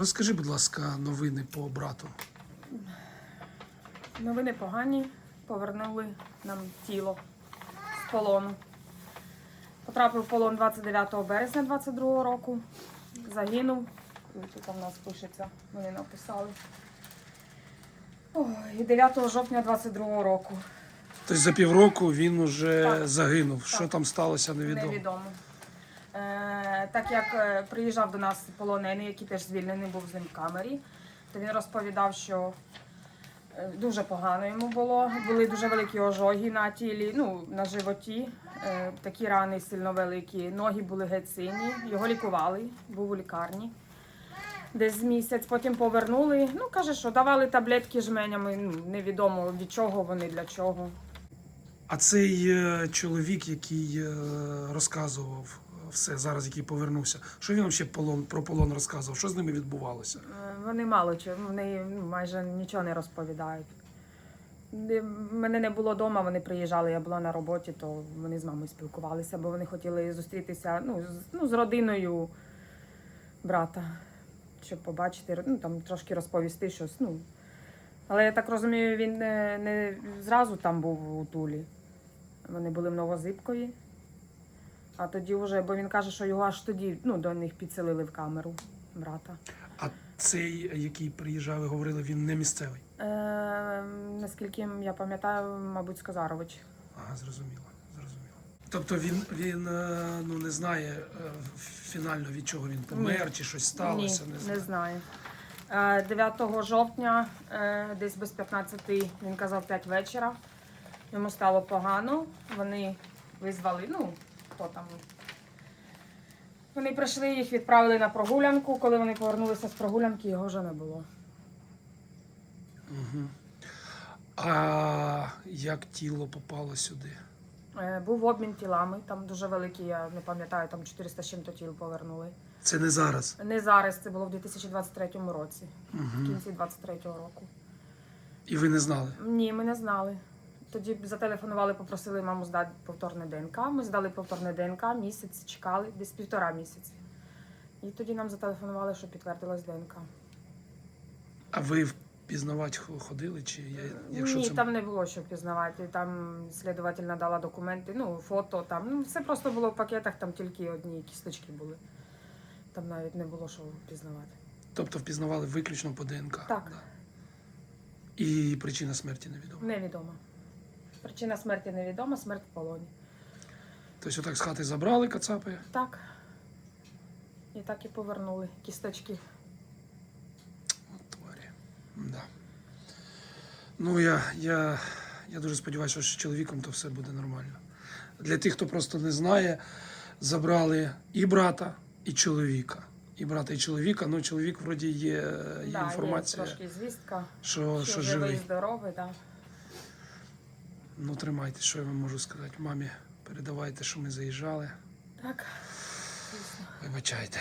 Розкажи, будь ласка, новини по брату. Новини погані. Повернули нам тіло з полону. Потрапив в полон 29 березня 22 року. Загинув. Тут у нас пишеться, вони написали. Ой, і 9 жовтня 22 року. Тобто за півроку він уже Так. загинув. Що там сталося, невідомо. Невідомо. Так як е, приїжджав до нас полонений, який теж звільнений був з ним в камері, то він розповідав, що е, дуже погано йому було. Були дуже великі ожоги на тілі, ну, на животі, е, такі рани сильно великі, ноги були геть сині, його лікували, був у лікарні. Десь місяць, потім повернули. Ну, каже, що давали таблетки жменями, ну, невідомо від чого вони, для чого. А цей чоловік, який розказував все зараз, який повернувся, що він ще полон про полон розказував? Що з ними відбувалося? Е, Вони мало чого, вони ну, майже нічого не розповідають. Мене не було вдома, вони приїжджали, я була на роботі, то вони з мамою спілкувалися, бо вони хотіли зустрітися ну, з, ну, з родиною брата, щоб побачити, ну, там, трошки розповісти щось. Ну. Але я так розумію, він не, не зразу там був у Тулі. Вони були в Новозибкові. А тоді вже, бо він каже, що його аж тоді ну, до них підселили в камеру брата. А цей, який приїжджав і говорили, він не місцевий. Е, наскільки я пам'ятаю, мабуть, Сказарович. Ага, зрозуміло, зрозуміло. Тобто він, він е, ну, не знає е, фінально від чого він помер, Ні. чи щось сталося, Ні, не не знаю. знаю. Е, 9 жовтня, десь без 15, він казав 5 вечора. Йому стало погано. Вони визвали, ну, хто там. Вони прийшли, їх відправили на прогулянку. Коли вони повернулися з прогулянки, його вже не було. Угу. А як тіло попало сюди? Е, Був обмін тілами, там дуже великий, я не пам'ятаю, там 400 з чим-то тіл повернули. Це не зараз. Не зараз, це було в 2023 році, в Угу. кінці 23-го року. І ви не знали? Ні, ми не знали. Тоді зателефонували, попросили маму здати повторне ДНК. Ми здали повторне ДНК, місяць чекали, десь півтора місяці. І тоді нам зателефонували, що підтвердилась ДНК. А ви впізнавати ходили? Чи я, якщо Ні, це там не було що пізнавати. Там слідуватель надала документи, ну, фото там. Ну, все просто було в пакетах, там тільки одні кісточки були. Там навіть не було що пізнавати. тобто впізнавали виключно по ДНК? Так. Да. І причина смерті невідома. Невідомо. Причина смерті невідома, смерть в полоні. Тобто отак з хати забрали кацапи. Так. І так і повернули кісточки. От тварі. Да. Ну, я, я, я дуже сподіваюся, що з чоловіком то все буде нормально. Для тих, хто просто не знає, забрали і брата, і чоловіка. І брата, і чоловіка. Ну, чоловік вроді є, є Да, інформація, Є трошки звістка, що, що, що живий, живий. здоровий, да. Ну, тримайте, що я вам можу сказати. Мамі передавайте, що ми заїжджали. Так. Вибачайте.